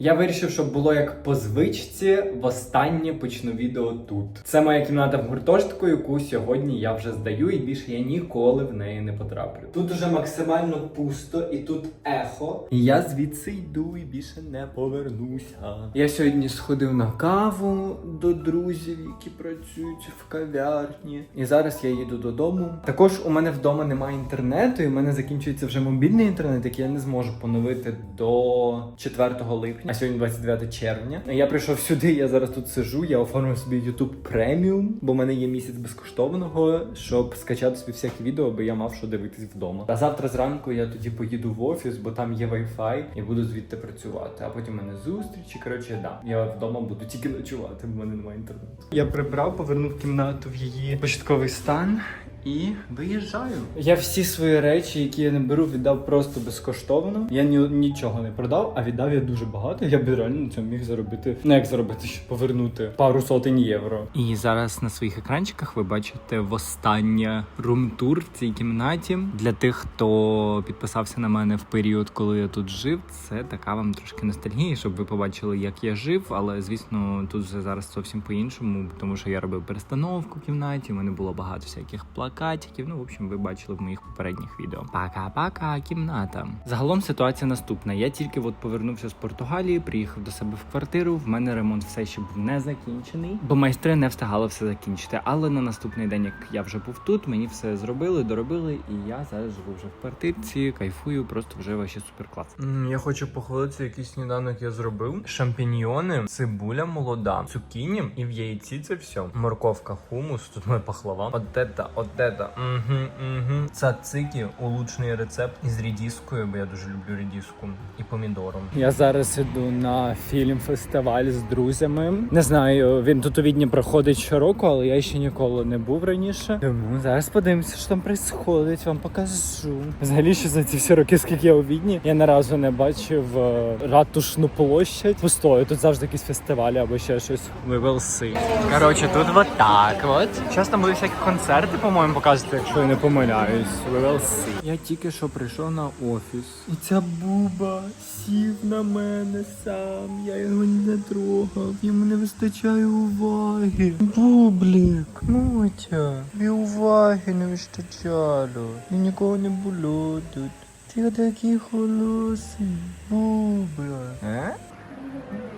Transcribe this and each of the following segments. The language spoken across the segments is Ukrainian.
Я вирішив, щоб було як по звичці, востаннє почну відео тут. Це моя кімната в гуртожитку, яку сьогодні я вже здаю, і більше я ніколи в неї не потраплю. Тут уже максимально пусто, і тут ехо. І я звідси йду і більше не повернуся. Я сьогодні сходив на каву до друзів, які працюють в кав'ярні. І зараз я їду додому. Також у мене вдома немає інтернету, і в мене закінчується вже мобільний інтернет, який я не зможу поновити до 4 липня. А сьогодні 29 червня. Я прийшов сюди, я зараз тут сижу. Я оформив собі YouTube Premium, бо в мене є місяць безкоштовного, щоб скачати собі всякі відео, бо я мав що дивитись вдома. А завтра зранку я тоді поїду в офіс, бо там є Wi-Fi, і буду звідти працювати. А потім у мене зустрічі. Коротше, да. Я вдома буду тільки ночувати, бо в мене немає інтернету. Я прибрав, повернув кімнату в її початковий стан. І виїжджаю. Я всі свої речі, які я не беру, віддав просто безкоштовно. Я ні, нічого не продав, а віддав я дуже багато. Я б реально на цьому міг заробити. Ну як заробити, щоб повернути пару сотень євро. І зараз на своїх екранчиках ви бачите востаннє рум-тур в цій кімнаті. Для тих, хто підписався на мене в період, коли я тут жив. Це така вам трошки ностальгія, щоб ви побачили, як я жив. Але звісно, тут вже зараз зовсім по-іншому, тому що я робив перестановку в кімнаті. У мене було багато всяких плакатиків. Ну, в общем, ви бачили в моїх попередніх відео. Пока-пока, кімната. Загалом ситуація наступна. Я тільки от повернувся з Португалії, приїхав до себе в квартиру. В мене ремонт все ще був не закінчений, бо майстри не встигали все закінчити. Але на наступний день, як я вже був тут, мені все зробили, доробили, і я зараз живу вже в квартирці, кайфую, просто вже вообще супер клас. Я хочу похвалитися, який сніданок я зробив. Шампіньйони, цибуля молода, цукіні і в яйці це все. Морковка, хумус, тут моя пахлава. От это, от это. Угу, угу. Цацики, улучшений рецепт із рідіскою, бо я дуже люблю рідіску, і помідором. Я зараз іду на фільм-фестиваль з друзями. Не знаю, він тут у Відні проходить щороку, але я ще ніколи не був раніше. Тому зараз подивимося, що там відбувається, вам покажу. Взагалі, що за ці всі роки, скільки я у Відні, я ні разу не бачив е, ратушну площадь пустою. Тут завжди якісь фестивалі або ще щось. We will see. Коротше, тут вот так от. Там будуть всякі концерти, по-моєму, показувати, якщо я не помиляюсь. We will see. Я тільки що прийшов на офіс. І ця буба сів на мене сам. Я його не трогав. Йому не вистачає уваги. Бублік, Мотя, і уваги не вистачало. І нікого не було тут. Ти такий холосий. Бубла. Е?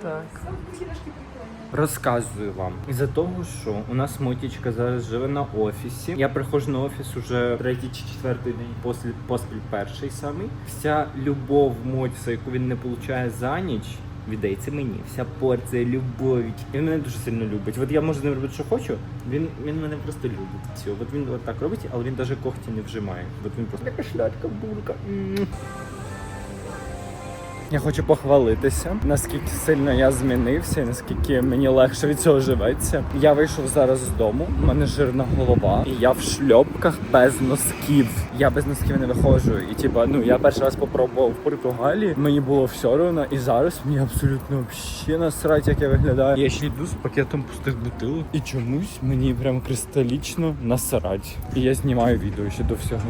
Так. Розказую вам. Із-за того, що у нас Мотічка зараз живе на офісі. Я приходжу на офіс уже третій чи четвертий день поспіль, поспіль перший самий. Вся любов Мотіса, яку він не получає за ніч. Віддається мені вся порція любові. Він мене дуже сильно любить. От я можу ним робити, що хочу. Він, він мене просто любить. Все. От він от так робить, але він навіть когті не вжимає. От він просто така шлятка, бурка. Я хочу похвалитися, наскільки сильно я змінився, наскільки мені легше від цього живеться. Я вийшов зараз з дому, у мене жирна голова, і я в шльопках без носків. Я без носків не виходжу. І типа, ну я перший раз попробував в Португалії, мені було все одно, і зараз мені абсолютно взагалі насрать, як я виглядаю. Я ще йду з пакетом пустих бутилок, і чомусь мені прям кристалічно насрать. І я знімаю відео ще до всього.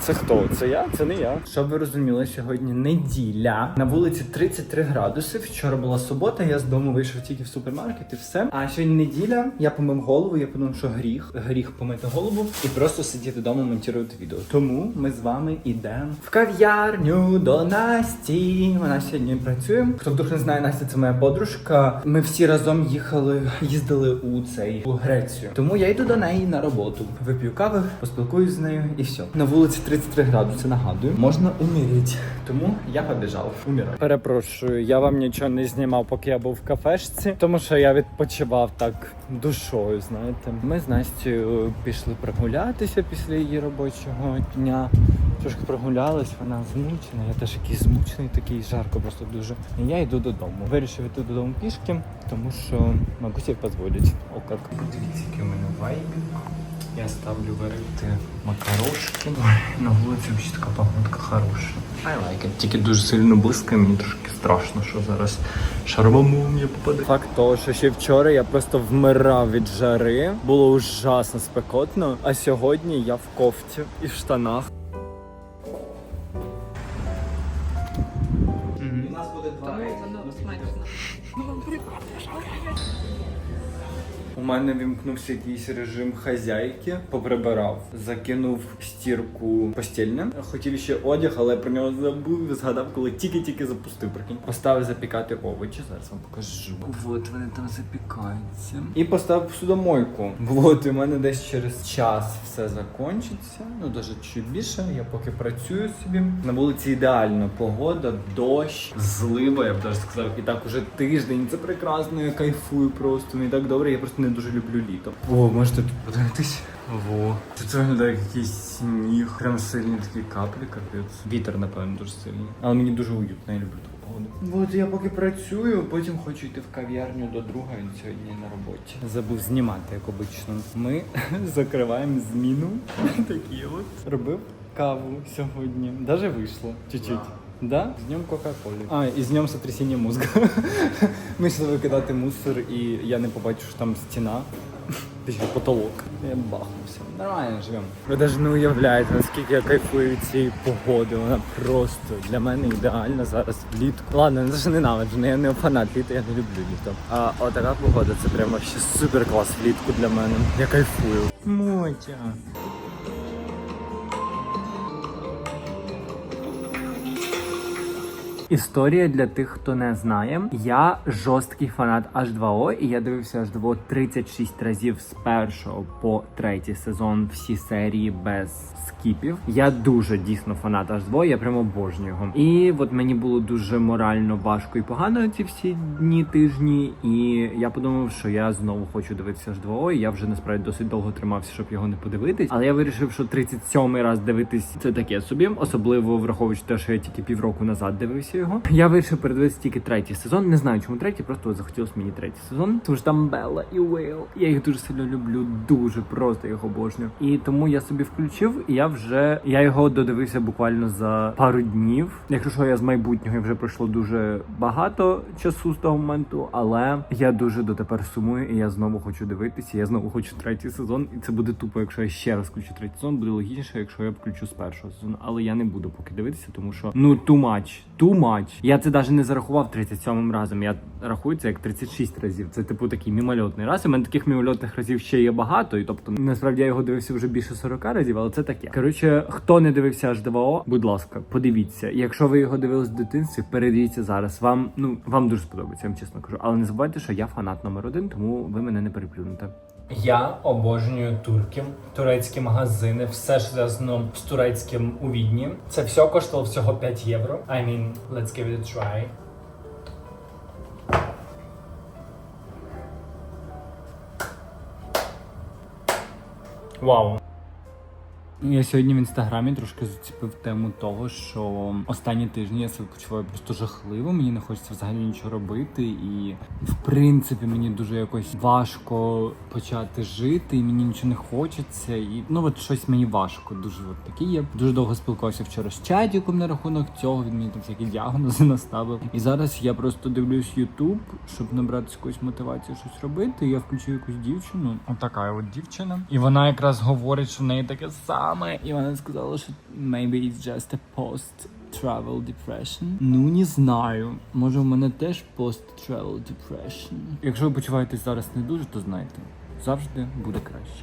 Це хто? Це я? Це не я. Щоб ви розуміли, сьогодні неділя. Вулиці 33 градуси. Вчора була субота, я з дому вийшов тільки в супермаркет і все. А сьогодні неділя. Я помив голову, я подумав, що гріх, гріх помити голову і просто сидіти вдома монтувати відео. Тому ми з вами йдемо в кав'ярню до Насті. Вона сьогодні працює. Хто вдруг не знає, Настя це моя подружка. Ми всі разом їхали, їздили у цей у Грецію. Тому я йду до неї на роботу. Вип'ю кави, поспілкуюсь з нею і все. На вулиці 33 градуси. Нагадую, можна умірити. Тому я побіжав. Умирати. Перепрошую, я вам нічого не знімав, поки я був в кафешці, тому що я відпочивав так душою. Знаєте, ми з Настю пішли прогулятися після її робочого дня. Трошки прогулялись, вона змучена. Я теж якийсь змучений, такий жарко просто дуже. І я йду додому. Вирішив йти додому пішки, тому що мабуть їх дозволять. О, як. Дивіться, який у мене вайбінг. Я ставлю варити макарошки. Ой, на вулиці взагалі така погодка хороша. I like it. Тільки дуже сильно близько, мені трошки страшно, що зараз шарова молнія попаде. Факт того, що ще вчора я просто вмирав від жари. Було ужасно спекотно. А сьогодні я в кофті і в штанах. Мене вімкнувся якийсь режим хазяйки, поприбирав, закинув стірку постільне. Хотів ще одяг, але про нього забув. Згадав, коли тільки-тільки запустив. Прикинь. Поставив запікати овочі. Зараз вам покажу. От вони там запікаються. І поставив посудомойку. Вот, і у мене десь через час все закончиться. Ну, навіть чуть більше. Я поки працюю собі. На вулиці ідеальна погода, дощ, злива, я б навіть сказав. І так уже тиждень. Це прекрасно, я кайфую просто. Мені так добре, я просто не дуже люблю літо. О, можете тут подивитись. Во. Це виглядає як якийсь сніг? Прям сильні такі каплі, капець. Вітер, напевно, дуже сильний. Але мені дуже уютно, я люблю таку погоду. От я поки працюю, потім хочу йти в кав'ярню до друга, він сьогодні на роботі. Забув знімати, як обично. Ми закриваємо зміну. Такі от. Робив каву сьогодні. Даже вийшло. Чуть-чуть. Да? З днем Кока-Колі. А, і з днем сотрясіння мозга. Ми йшли викидати мусор, і я не побачив, що там стіна. Точніше, потолок. Я бахнувся. Нормально живемо. Ви навіть не уявляєте, наскільки я кайфую від цієї погоди. Вона просто для мене ідеальна зараз влітку. Ладно, те, що ненавиджу, але я не фанат літа, я не люблю літо. А отака погода це прямо ще супер клас влітку для мене. Я кайфую. Мотя. Історія для тих, хто не знає. Я жорсткий фанат H2O, і я дивився H2O 36 разів з першого по третій сезон всі серії без скіпів. Я дуже дійсно фанат H2O, я прямо обожнюю його. І от мені було дуже морально важко і погано ці всі дні тижні. І я подумав, що я знову хочу дивитися H2O, і я вже насправді досить довго тримався, щоб його не подивитись. Але я вирішив, що 37-й раз дивитись це таке собі, особливо враховуючи те, що я тільки півроку назад дивився його. Я вирішив передивитися тільки третій сезон. Не знаю, чому третій, просто захотілося мені третій сезон. Тому що там Белла і Уейл. Я їх дуже сильно люблю, дуже просто їх обожнюю. І тому я собі включив, і я вже я його додивився буквально за пару днів. Якщо що, я з майбутнього вже пройшло дуже багато часу з того моменту, але я дуже дотепер сумую, і я знову хочу дивитися. Я знову хочу третій сезон, і це буде тупо, якщо я ще раз включу третій сезон. Буде логічніше, якщо я включу з першого сезону. Але я не буду поки дивитися, тому що ну too much, too much. Я це навіть не зарахував 37 разом. Я рахую це як 36 разів. Це типу такий мімольотний раз. У мене таких мімольотних разів ще є багато, і тобто насправді я його дивився вже більше 40 разів, але це таке. Коротше, хто не дивився H2O, будь ласка, подивіться. Якщо ви його дивились в дитинстві, передивіться зараз. Вам ну вам дуже сподобається, я вам чесно кажу. Але не забувайте, що я фанат номер один, тому ви мене не переплюнете. Я обожнюю турки, турецькі магазини, все ж зв'язано з турецьким у Відні. Це все коштувало всього 5 євро. I mean, let's give it a try. Вау. Я сьогодні в інстаграмі трошки зацепив тему того, що останні тижні я себе почуваю просто жахливо. Мені не хочеться взагалі нічого робити, і в принципі мені дуже якось важко почати жити, і мені нічого не хочеться. І ну от щось мені важко. Дуже от таке. Я дуже довго спілкувався вчора з чатіком на рахунок цього. Він мені там всякі діагнози наставив. І зараз я просто дивлюсь Ютуб, щоб набрати якусь мотивацію щось робити. Я включу якусь дівчину. Отака от дівчина. І вона якраз говорить, що в неї таке саме. І вона сказала, що maybe it's just a post-travel depression. Ну не знаю. Може, в мене теж post-travel depression. Якщо ви почуваєтесь зараз не дуже, то знайте. Завжди буде краще.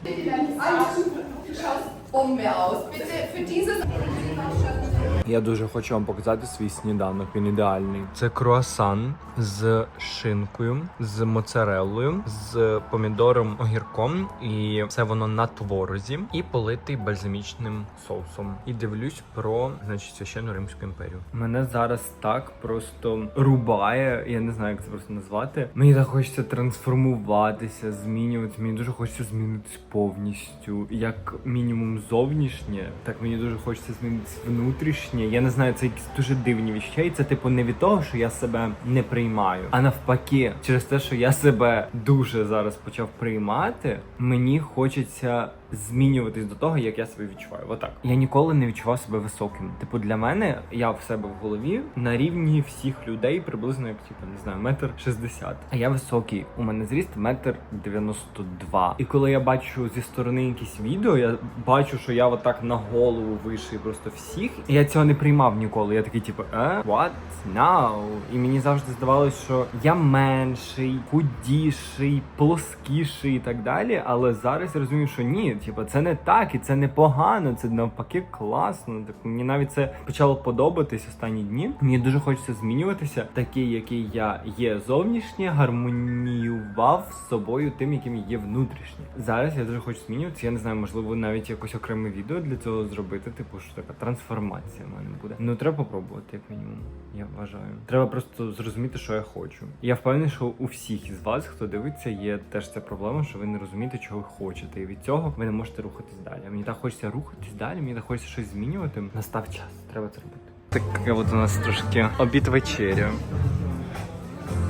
Я дуже хочу вам показати свій сніданок. Він ідеальний. Це круасан з шинкою, з моцареллою, з помідором, огірком, і це воно на творозі і политий бальзамічним соусом. І дивлюсь про значить священну римську імперію. Мене зараз так просто рубає. Я не знаю, як це просто назвати. Мені так хочеться трансформуватися, змінюватися. Мені дуже хочеться змінитись повністю. Як мінімум зовнішнє, так мені дуже хочеться змінитись внутрішнє. Я не знаю, це якісь дуже дивні відчуття. Це типу не від того, що я себе не приймаю, а навпаки, через те, що я себе дуже зараз почав приймати, мені хочеться змінюватись до того, як я себе відчуваю. Отак. Я ніколи не відчував себе високим. Типу, для мене я в себе в голові на рівні всіх людей приблизно як типу, не знаю, метр шістдесят. А я високий. У мене зріст метр дев'яносто два. І коли я бачу зі сторони якісь відео, я бачу, що я отак на голову вищий просто всіх. І я цього не приймав ніколи. Я такий, типу, е, what now? І мені завжди здавалось, що я менший, худіший, плоскіший і так далі. Але зараз я розумію, що ні, типу, це не так, і це не погано, це навпаки класно. Так мені навіть це почало подобатись останні дні. Мені дуже хочеться змінюватися, такий, який я є зовнішнє, гармоніював з собою тим, яким є внутрішнє. Зараз я дуже хочу змінюватися. Я не знаю, можливо, навіть якось окреме відео для цього зробити. Типу, що така трансформація в мене буде. Ну треба попробувати, як мінімум. Я вважаю. Треба просто зрозуміти, що я хочу. Я впевнений, що у всіх із вас, хто дивиться, є теж ця проблема, що ви не розумієте, чого ви хочете, і від цього ви не можете рухатись далі. Мені так хочеться рухатись далі, мені так хочеться щось змінювати. Настав час, треба це робити. Таке от у нас трошки обід вечеря.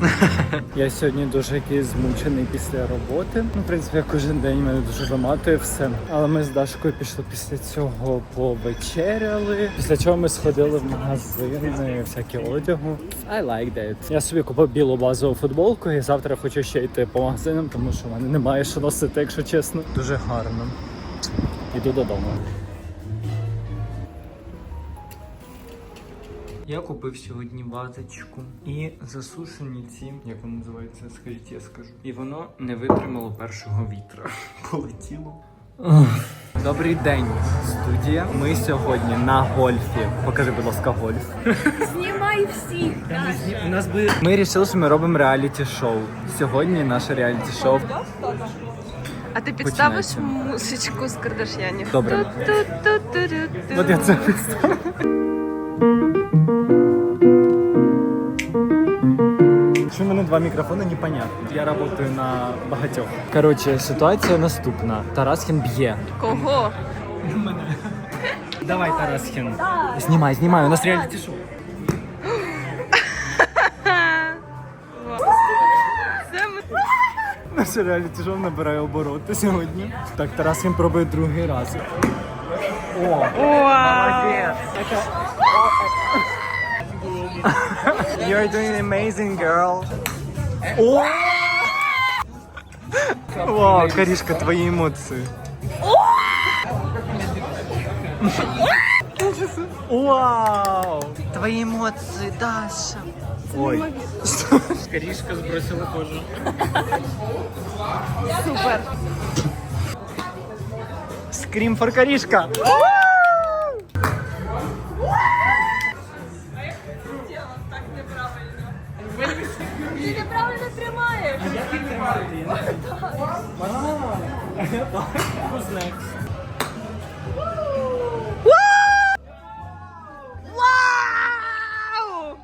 Я сьогодні дуже якийсь змучений після роботи. Ну, в принципі, як кожен день мене дуже виматує все. Але ми з Дашкою пішли після цього повечеряли. Після чого ми сходили в магазини, всякі одягу. I like that. Я собі купив білу базову футболку і завтра хочу ще йти по магазинам, тому що в мене немає що носити, якщо чесно. Дуже гарно. Іду додому. Я купив сьогодні вазочку і засушені ці, як воно називається, скажіть, я скажу. І воно не витримало першого вітра. Полетіло. Добрий день, студія. Ми сьогодні на гольфі. Покажи, будь ласка, гольф. Знімай всіх. У нас би ми вирішили, що ми робимо реаліті шоу. Сьогодні наше реаліті шоу. А ти підставиш Починається. музичку з Кардаш'янів? Добре. От я це представив. В два мікрофони, непонятно. Я працюю на багатьох. Коротше, ситуація наступна. Тарасхін б'є. Кого? Давай, Тарасхін. Знімай, знімай, у нас реаліті шоу. Це ми... Наше реаліті шоу набирає обороти сьогодні. Так, Тарасхін пробує другий раз. О, молодець. You're doing amazing, girl. О! Вау, Карішка, твої емоції. Вау! Твої емоції, Даша. Ой. Карішка збросила кожу. Супер. Скрім фор Карішка. неправильно тримаєш. Вау!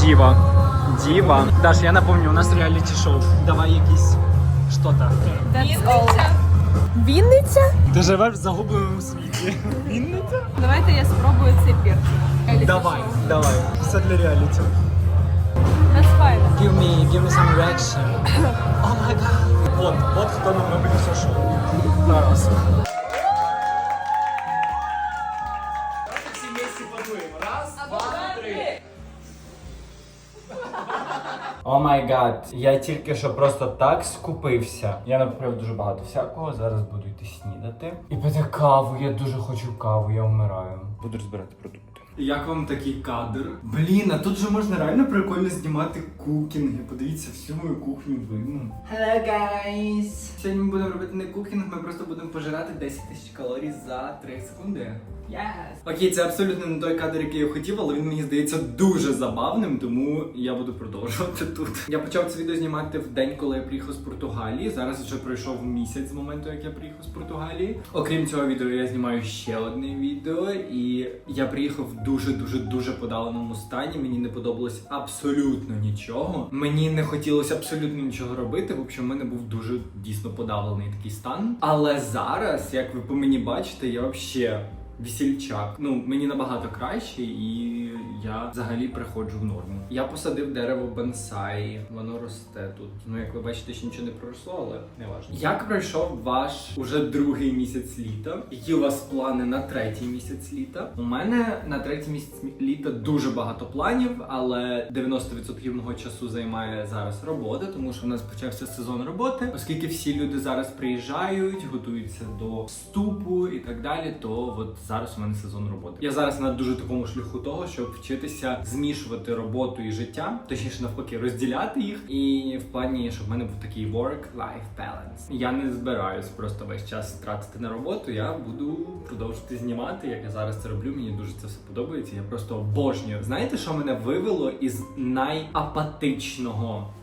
Діва. Діва. Даш, я напомню, у нас реаліті шоу. Давай якісь що-то. That's all. Вінниця? Ти живеш в загубленому світі. Вінниця? Давайте я спробую цей перчик. Давай, давай. Все для реаліті. That's fine. Give me, give me some reaction. Oh my god. От, от хто нам робить все шоу. Зараз. О май гад, я тільки що просто так скупився. Я накупив дуже багато всякого. Зараз буду йти снідати. І пити каву. Я дуже хочу каву, я вмираю. Буду розбирати продукти. Як вам такий кадр? Блін, а тут же можна реально прикольно знімати кукінги. Подивіться, всю мою кухню видно. Hello, guys! Сьогодні ми будемо робити не кукінг, ми просто будемо пожирати 10 тисяч калорій за 3 секунди. Yes. Окей, це абсолютно не той кадр, який я хотів, але він мені здається дуже забавним, тому я буду продовжувати тут. Я почав це відео знімати в день, коли я приїхав з Португалії. Зараз вже пройшов місяць з моменту, як я приїхав з Португалії. Окрім цього відео, я знімаю ще одне відео, і я приїхав в дуже дуже дуже подаленому стані. Мені не подобалось абсолютно нічого. Мені не хотілося абсолютно нічого робити. В общем, в мене був дуже дійсно подавлений такий стан. Але зараз, як ви по мені бачите, я взагалі весільчак. Ну, мені набагато краще, і я взагалі приходжу в норму. Я посадив дерево бонсай, воно росте тут. Ну як ви бачите, ще нічого не проросло, але не важливо. Як пройшов ваш уже другий місяць літа? Які у вас плани на третій місяць літа? У мене на третій місяць літа дуже багато планів, але 90% мого часу займає зараз робота, тому що в нас почався сезон роботи. Оскільки всі люди зараз приїжджають, готуються до вступу і так далі, то от зараз у мене сезон роботи. Я зараз на дуже такому шляху того, щоб вчитися змішувати роботу і життя, точніше навпаки, розділяти їх. І в плані, щоб в мене був такий work-life balance. Я не збираюсь просто весь час тратити на роботу. Я буду продовжувати знімати, як я зараз це роблю. Мені дуже це все подобається. Я просто обожнюю. Знаєте, що мене вивело із найапатичного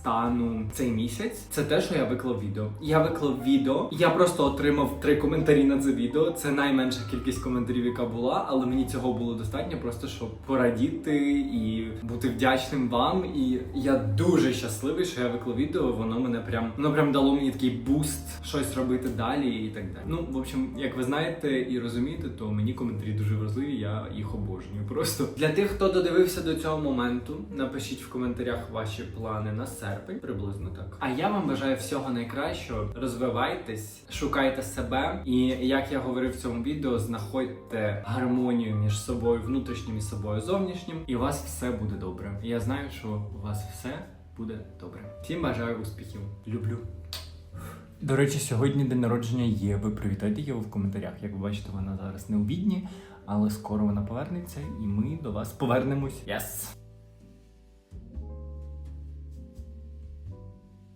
стану цей місяць, це те, що я виклав відео. Я виклав відео, я просто отримав три коментарі на це відео. Це найменша кількість коментарів, яка була, але мені цього було достатньо, просто щоб порадіти і бути вдячним вам. І я дуже щасливий, що я виклав відео. Воно мене прям воно прям дало мені такий буст, щось робити далі і так далі. Ну, в общем, як ви знаєте і розумієте, то мені коментарі дуже важливі. Я їх обожнюю. Просто для тих, хто додивився до цього моменту, напишіть в коментарях ваші плани на серпень, приблизно так. А я вам бажаю всього найкращого. Розвивайтесь, шукайте себе, і як я говорив в цьому відео, знаходьте гармонію між собою, внутрішнім і собою зовнішнім, і у вас все буде добре. І я знаю, що у вас все буде добре. Всім бажаю успіхів. Люблю. До речі, сьогодні день народження Єви. Привітайте Єву в коментарях. Як ви бачите, вона зараз не у відні, але скоро вона повернеться, і ми до вас повернемось. Yes!